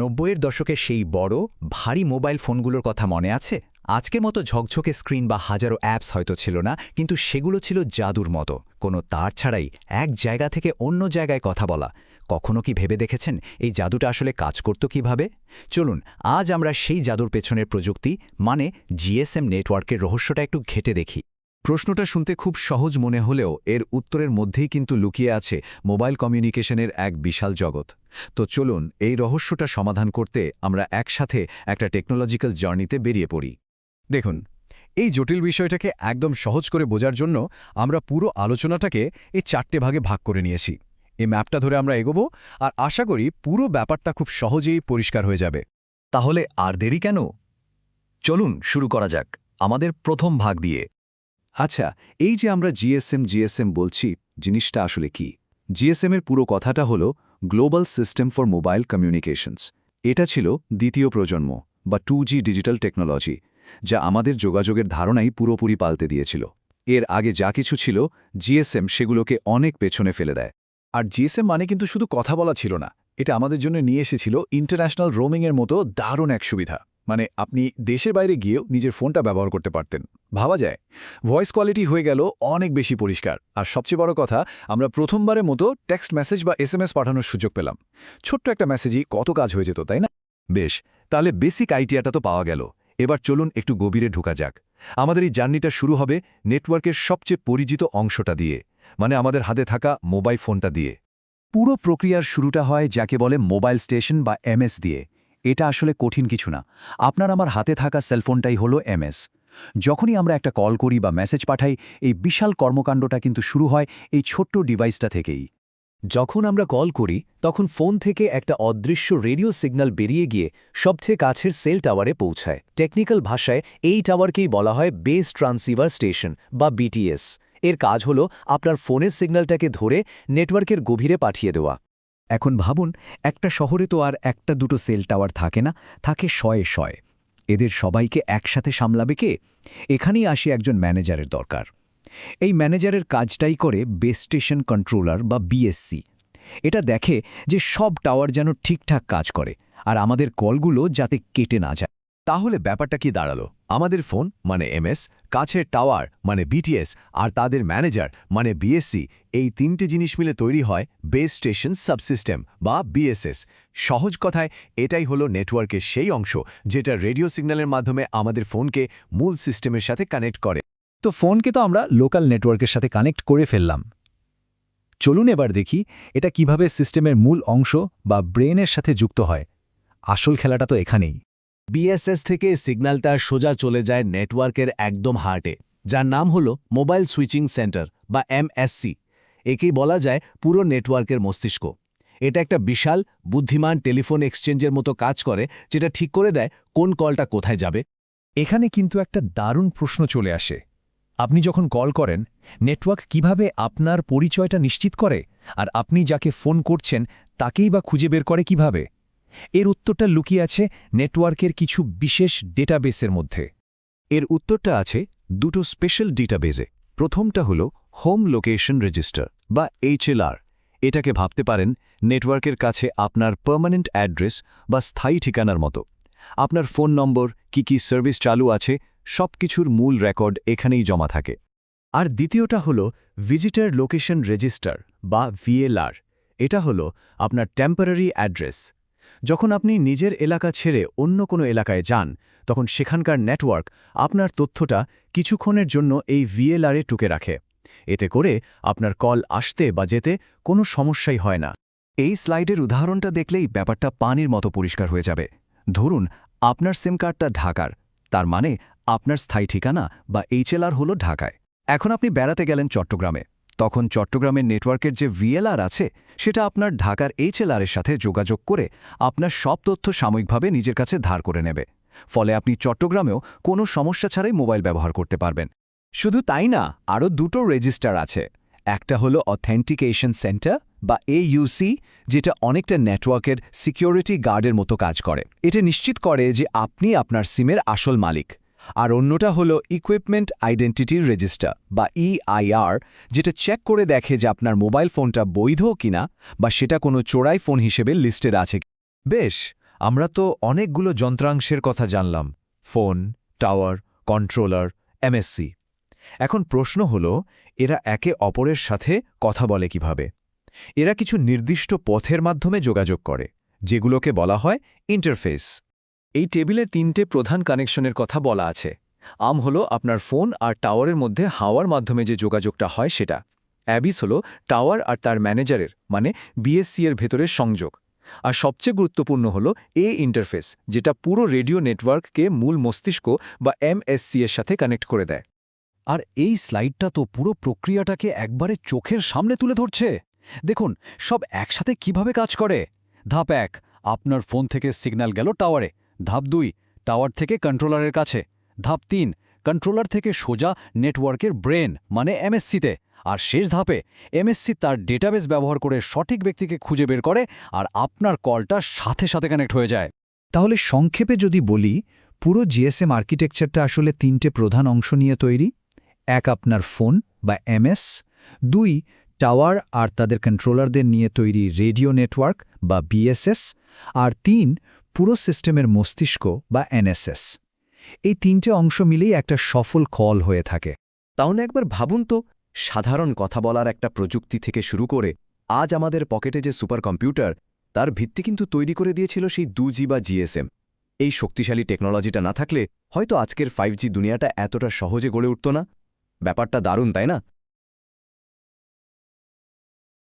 নব্বইয়ের দশকে সেই বড়, ভারী মোবাইল ফোনগুলোর কথা মনে আছে? আজকের মতো ঝকঝকে স্ক্রিন বা হাজারো অ্যাপস হয়তো ছিল না, কিন্তু সেগুলো ছিল জাদুর মতো। কোনো তার ছাড়াই এক জায়গা থেকে অন্য জায়গায় কথা বলা। কখনো কি ভেবে দেখেছেন এই জাদুটা আসলে কাজ করত কীভাবে? চলুন, আজ আমরা সেই জাদুর পেছনের প্রযুক্তি মানে জিএসএম নেটওয়ার্কের রহস্যটা একটু ঘেটে দেখি। প্রশ্নটা শুনতে খুব সহজ মনে হলেও এর উত্তরের মধ্যেই কিন্তু লুকিয়ে আছে মোবাইল কমিউনিকেশনের এক বিশাল জগৎ। তো চলুন এই রহস্যটা সমাধান করতে আমরা একসাথে একটা টেকনোলজিক্যাল জার্নিতে বেরিয়ে পড়ি। দেখুন, এই জটিল বিষয়টাকে একদম সহজ করে বোঝার জন্য আমরা পুরো আলোচনাটাকে এই চারটে ভাগে ভাগ করে নিয়েছি। এই ম্যাপটা ধরে আমরা এগোবো আর আশা করি পুরো ব্যাপারটা খুব সহজেই পরিষ্কার হয়ে যাবে। তাহলে আর দেরি কেন? চলুন শুরু করা যাক আমাদের প্রথম ভাগ দিয়ে। আচ্ছা এই যে আমরা জিএসএম জিএসএম বলছি, জিনিসটা আসলে কি? জিএসএম এর পুরো কথাটা হলো global system for mobile communications এটা ছিল দ্বিতীয় প্রজন্ম, বা টু ডিজিটাল টেকনোলজি, যা আমাদের যোগাযোগের ধারণাই পুরোপুরি পাল্টে দিয়েছিল। এর আগে যা কিছু ছিল, জিএসএম সেগুলোকে অনেক পেছনে ফেলে দেয়। আর জিএসএম মানে কিন্তু শুধু কথা বলা ছিল না, এটা আমাদের জন্য নিয়ে এসেছিল ইন্টারন্যাশনাল রোমিংয়ের মতো দারুণ এক সুবিধা। মানে আপনি দেশের বাইরে গিয়েও নিজের ফোনটা ব্যবহার করতে পারতেন। ভাবা যায়। ভয়েস কোয়ালিটি হয়ে গেল অনেক বেশি পরিষ্কার। আর সবচেয়ে বড় কথা, আমরা প্রথমবারের মতো টেক্সট মেসেজ বা এসএমএস পাঠানোর সুযোগ পেলাম। ছোট্ট একটা মেসেজই কত কাজ হয়ে যেত, তাই না? বেশ, তাহলে বেসিক আইডিয়াটা তো পাওয়া গেল। এবার চলুন একটু গভীরে ঢোকা যাক। আমাদের এই জার্নিটা শুরু হবে নেটওয়ার্কের সবচেয়ে পরিচিত অংশটা দিয়ে মানে আমাদের হাতে থাকা মোবাইল ফোনটা দিয়ে। পুরো প্রক্রিয়ার শুরুটা হয় যাকে বলে মোবাইল স্টেশন বা এমএস দিয়ে। এটা আসলে কঠিন কিছু না। আপনার আমার হাতে থাকা সেলফোনটাই হলো এমএস যখনই আমরা একটা কল করি বা মেসেজ পাঠাই, এই বিশাল কর্মকাণ্ডটা কিন্তু শুরু হয় এই ছোট্ট ডিভাইসটা থেকেই। যখন আমরা কল করি, তখন ফোন থেকে একটা অদৃশ্য রেডিও সিগন্যাল বেরিয়ে গিয়ে সবচেয়ে কাছের সেল টাওয়ারে পৌঁছায়। টেকনিক্যাল ভাষায় এই টাওয়ারকেই বলা হয় বেস ট্রান্সিভার স্টেশন বা বিটিএস এর কাজ হল আপনার ফোনের সিগন্যালটাকে ধরে নেটওয়ার্কের গভীরে পাঠিয়ে দেওয়া। এখন ভাবুন, একটা শহরে তো আর একটা দুটো সেল টাওয়ার থাকে না, থাকে শয়ে শয়ে। এদের সবাইকে একসাথে সামলাবে কে? এখানেই আসে একজন ম্যানেজারের দরকার। এই ম্যানেজারের কাজটাই করে বেস স্টেশন কন্ট্রোলার বা বিএসসি এটা দেখে যে সব টাওয়ার যেন ঠিকঠাক কাজ করে, আর আমাদের কলগুলো যাতে কেটে না যায়। তাহলে ব্যাপারটা কি দাঁড়াল? আমাদের ফোন মানে এমএস, কাছের টাওয়ার মানে বিটিএস, আর তাদের ম্যানেজার মানে বিএসসি। এই তিনটে জিনিস মিলে তৈরি হয় বেস স্টেশন সাবসিস্টেম বা বিএসএস। সহজ কথায়, এটাই হলো নেটওয়ার্কের সেই অংশ যেটা রেডিও সিগন্যালের মাধ্যমে আমাদের ফোনকে মূল সিস্টেমের সাথে কানেক্ট করে। তো ফোনকে তো আমরা লোকাল নেটওয়ার্কের সাথে কানেক্ট করে ফেললাম। চলুন এবার দেখি এটা কীভাবে সিস্টেমের মূল অংশ বা ব্রেনের সাথে যুক্ত হয়। আসল খেলাটা তো এখানেই। বিএসএস থেকে সিগন্যালটা সোজা চলে যায় নেটওয়ার্কের একদম হার্টে, যার নাম হল মোবাইল সুইচিং সেন্টার বা এমএসসি একেই বলা যায় পুরো নেটওয়ার্কের মস্তিষ্ক। এটা একটা বিশাল, বুদ্ধিমান টেলিফোন এক্সচেঞ্জের মতো কাজ করে, যেটা ঠিক করে দেয় কোন কলটা কোথায় যাবে। এখানে কিন্তু একটা দারুণ প্রশ্ন চলে আসে। আপনি যখন কল করেন, নেটওয়ার্ক কীভাবে আপনার পরিচয়টা নিশ্চিত করে? আর আপনি যাকে ফোন করছেন, তাকেই বা খুঁজে বের করে কীভাবে? এর উত্তরটা লুকিয়ে আছে নেটওয়ার্কের কিছু বিশেষ ডেটাবেসের মধ্যে। এর উত্তরটা আছে দুটো স্পেশাল ডেটাবেজে প্রথমটা হল হোম লোকেশন রেজিস্টার বা এইচএলআর এটাকে ভাবতে পারেন নেটওয়ার্কের কাছে আপনার পার্মানেন্ট অ্যাড্রেস বা স্থায়ী ঠিকানার মতো। আপনার ফোন নম্বর, কি কি সার্ভিস চালু আছে সব কিছুর মূল রেকর্ড এখানেই জমা থাকে। আর দ্বিতীয়টা হল ভিজিটার লোকেশন রেজিস্টার বা ভিএলআর। এটা হল আপনার টেম্পোরারি অ্যাড্রেস। যখন আপনি নিজের এলাকা ছেড়ে অন্য কোনো এলাকায় যান, তখন সেখানকার নেটওয়ার্ক আপনার তথ্যটা কিছুক্ষণের জন্য এই ভিএলআরে টুকে রাখে। এতে করে আপনার কল আসতে বা যেতে কোনো সমস্যাই হয় না। এই স্লাইডের উদাহরণটা দেখলেই ব্যাপারটা পানির মতো পরিষ্কার হয়ে যাবে। ধরুন, আপনার সিম কার্ডটা ঢাকার, তার মানে আপনার স্থায়ী ঠিকানা বা এইচএলআর হল ঢাকায়। এখন আপনি বেড়াতে গেলেন চট্টগ্রামে। তখন চট্টগ্রামের নেটওয়ার্কের যে ভিএলআর আছে, সেটা আপনার ঢাকার এইচএলআরের সাথে যোগাযোগ করে আপনার সব তথ্য সাময়িকভাবে নিজের কাছে ধার করে নেবে। ফলে আপনি চট্টগ্রামেও কোনো সমস্যা ছাড়াই মোবাইল ব্যবহার করতে পারবেন। শুধু তাই না, আরও দুটো রেজিস্টার আছে। একটা হলো অথেন্টিকেশন সেন্টার বা এইউসি যেটা অনেকটা নেটওয়ার্কের সিকিউরিটি গার্ডের মতো কাজ করে। এটা নিশ্চিত করে যে আপনি আপনার সিমের আসল মালিক। আর অন্যটা হল ইকুইপমেন্ট আইডেন্টিটির রেজিস্টার বা ইআইআর যেটা চেক করে দেখে যে আপনার মোবাইল ফোনটা বৈধ কিনা বা সেটা কোনো চোরাই ফোন হিসেবে লিস্টেড আছে বেশ, আমরা তো অনেকগুলো যন্ত্রাংশের কথা জানলাম ফোন টাওয়ার কন্ট্রোলার এমএসসি এখন প্রশ্ন হল, এরা একে অপরের সাথে কথা বলে কীভাবে? এরা কিছু নির্দিষ্ট পথের মাধ্যমে যোগাযোগ করে, যেগুলোকে বলা হয় ইন্টারফেস এই টেবিলের তিনটে প্রধান কানেকশনের কথা বলা আছে। আম হলো আপনার ফোন আর টাওয়ারের মধ্যে হাওয়ার মাধ্যমে যে যোগাযোগটা হয় সেটা। অ্যাবিস হলো টাওয়ার আর তার ম্যানেজারের মানে বিএসসি এর ভেতরের সংযোগ। আর সবচেয়ে গুরুত্বপূর্ণ হলো এ ইন্টারফেস, যেটা পুরো রেডিও নেটওয়ার্ককে মূল মস্তিষ্ক বা এমএসসি এর সাথে কানেক্ট করে দেয়। আর এই স্লাইডটা তো পুরো প্রক্রিয়াটাকে একবারে চোখের সামনে তুলে ধরছে। দেখুন, সব একসাথে কীভাবে কাজ করে? ধাপ এক, আপনার ফোন থেকে সিগন্যাল গেল টাওয়ারে। ধাপ দুই, টাওয়ার থেকে কন্ট্রোলারের কাছে। ধাপ তিন, কন্ট্রোলার থেকে সোজা নেটওয়ার্কের ব্রেন মানে এমএসসিতে। আর শেষ ধাপে, এমএসসি তার ডেটাবেস ব্যবহার করে সঠিক ব্যক্তিকে খুঁজে বের করে আর আপনার কলটা সাথে সাথে কানেক্ট হয়ে যায়। তাহলে সংক্ষেপে যদি বলি, পুরো জিএসএম আর্কিটেকচারটা আসলে তিনটে প্রধান অংশ নিয়ে তৈরি। এক, আপনার ফোন বা এমএস। দুই, টাওয়ার আর তাদের কন্ট্রোলারদের নিয়ে তৈরি রেডিও নেটওয়ার্ক বা বিএসএস। আর তিন পুরো সিস্টেমের মস্তিষ্ক বা এনএসএস। এই তিনটে অংশ মিলেই একটা সফল কল হয়ে থাকে। তাহলে একবার ভাবুন তো, সাধারণ কথা বলার একটা প্রযুক্তি থেকে শুরু করে আজ আমাদের পকেটে যে সুপার কম্পিউটার তার ভিত্তি কিন্তু তৈরি করে দিয়েছিল সেই দু বা জিএসএম এই শক্তিশালী টেকনোলজিটা না থাকলে হয়তো আজকের ফাইভ দুনিয়াটা এতটা সহজে গড়ে উঠত না। ব্যাপারটা দারুণ, তাই না?